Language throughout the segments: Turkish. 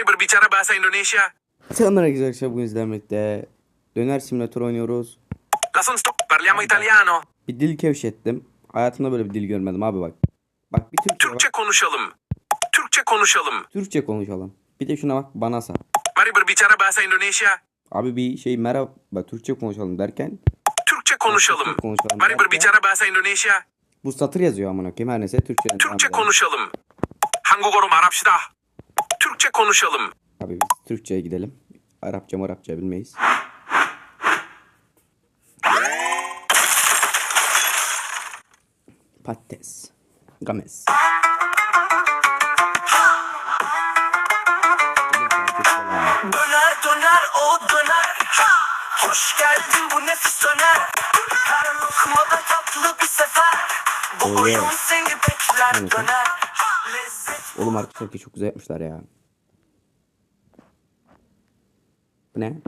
Mari berbicara bahasa Indonesia. Selamlar arkadaşlar şey bugün izlemekte. Döner simülatör oynuyoruz. Lasun stop parliamo italiano. Bir dil kevşettim. Hayatımda böyle bir dil görmedim abi bak. Bak bir Türkçe, Türkçe bak. konuşalım. Türkçe konuşalım. Türkçe konuşalım. Bir de şuna bak bana sar. Mari berbicara bahasa Indonesia. Abi bir şey merhaba Türkçe konuşalım derken. Türkçe konuşalım. Türkçe konuşalım Mari derken, berbicara bahasa Indonesia. Bu satır yazıyor amına koyayım her neyse Türkçe. Türkçe konuşalım. Hangugoro Arapçıda. Türkçe konuşalım. Abi biz Türkçe'ye gidelim. Arapça Arapça bilmeyiz. Patates. Games. Döner döner o döner Hoş geldin bu nefis döner Her lokmada tatlı bir sefer Bu oyun seni bekler döner Lezzet Oğlum arkadaşlar ki çok güzel yapmışlar ya. Bu ne?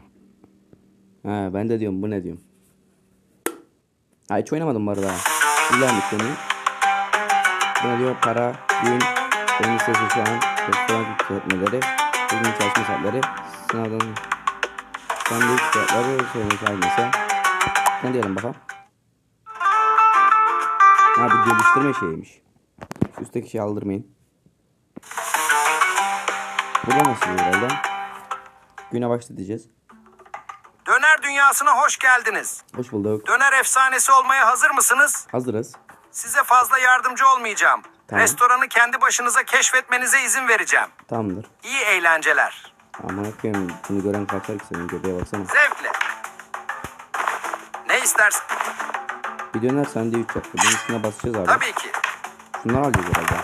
Ha ben de diyorum bu ne diyorum. Ha hiç oynamadım bu arada. İlan yükleniyor. Bu ne diyor? Para, gün, oyun sesi şu an, restoran yükseltmeleri, bugün çalışma saatleri, sınavdan sandviç fiyatları, söylemek ailesi. Ne diyelim bakalım. Ha bir geliştirme şeyiymiş. Üstteki şeyi aldırmayın. Burada nasıl herhalde? Güne başla diyeceğiz. Döner dünyasına hoş geldiniz Hoş bulduk. Döner efsanesi olmaya hazır mısınız? Hazırız. Size fazla yardımcı olmayacağım Tamam. Restoranı kendi başınıza keşfetmenize izin vereceğim Tamamdır. İyi eğlenceler Aman koyayım bunu gören kaçar ki senin göbeğe baksana. Zevkle Ne istersin? Bir döner 3 yaptı. Bunun üstüne basacağız abi. Tabii ki Şunları alacağız herhalde.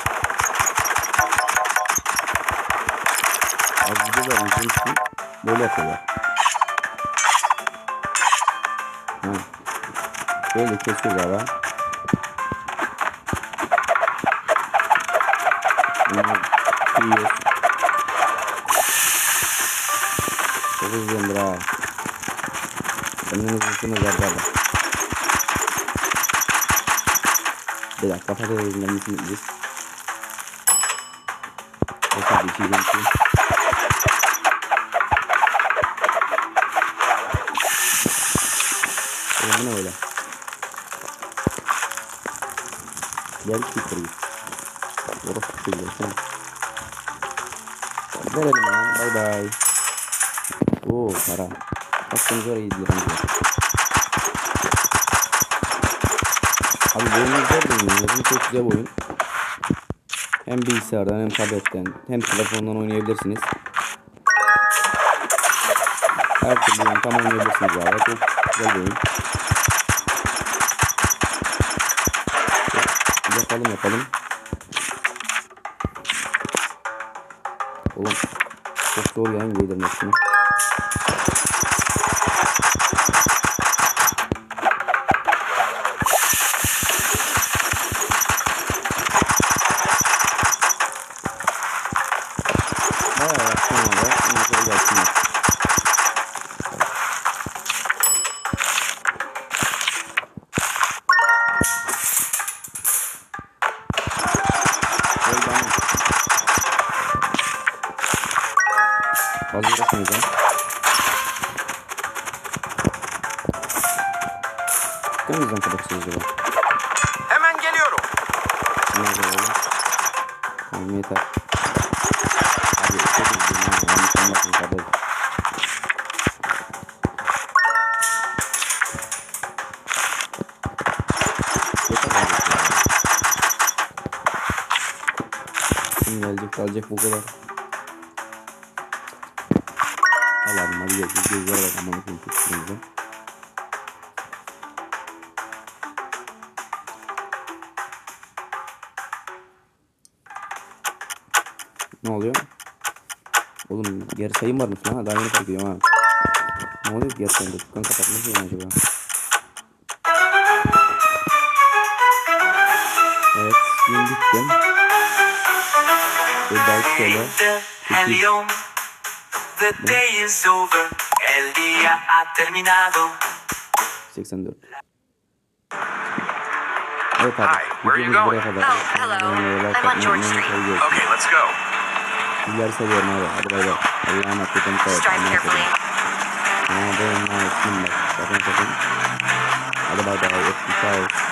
Az gidiyorlar bizim için. Böyle yapıyorlar. Ha. Böyle kesiyoruz abi. Bunu kırıyoruz. Çok hızlıyımdır ha. Benden hızlısınız arkadaşlar. Bir dakika patatesinden bir şey yiyeceğiz. O tabii ki yiyeceğim ki. Oğlum bu ne öyle? Gel yukarı git. Orası şey sen. Verelim ya. Bay bay. Oo para. Hakkınızı oraya gidiyorum. Abi bu oyunu güzel bir oyun. Yazım çok güzel oyun. Hem bilgisayardan hem tabletten hem telefondan oynayabilirsiniz. Her türlü yöntem oynayabilirsiniz abi. Çok güzel bir oyun. Yapalım yapalım. Oğlum çok zor yani yedirmek şunu. Çıkıyor muyuz lan kapatsız acaba? Hemen geliyorum Nerede oğlum? Tamam yeter. Abi çok üzgünüm ya. Yanlış kardeşim ya. Kim gelecek kalacak bu kadar. Al abim hadi gel. Gözlere bak aman okuyayım tuttuğunuzda. Ne oluyor? Oğlum geri sayım varmış lan. Daha yeni fark ediyorum ha. Ne oluyor ki geri sayımda? Dükkan kapatmış mı acaba? Evet. Gün bittim. Bir dahaki şöyle. The day is over. El día ha terminado. 84. Evet abi. Hi, where are you going? Oh, hello. I'm on George. Street. Okay, let's go. Sizleri seviyorum abi. Hadi bay bay. Allah'a emanet olun. Dikkat et. Strike Allah'a emanet olun. carefully. Aa, ben ne yapayım bak. Sakın sakın. Hadi bay bay. Öptüm sağ ol.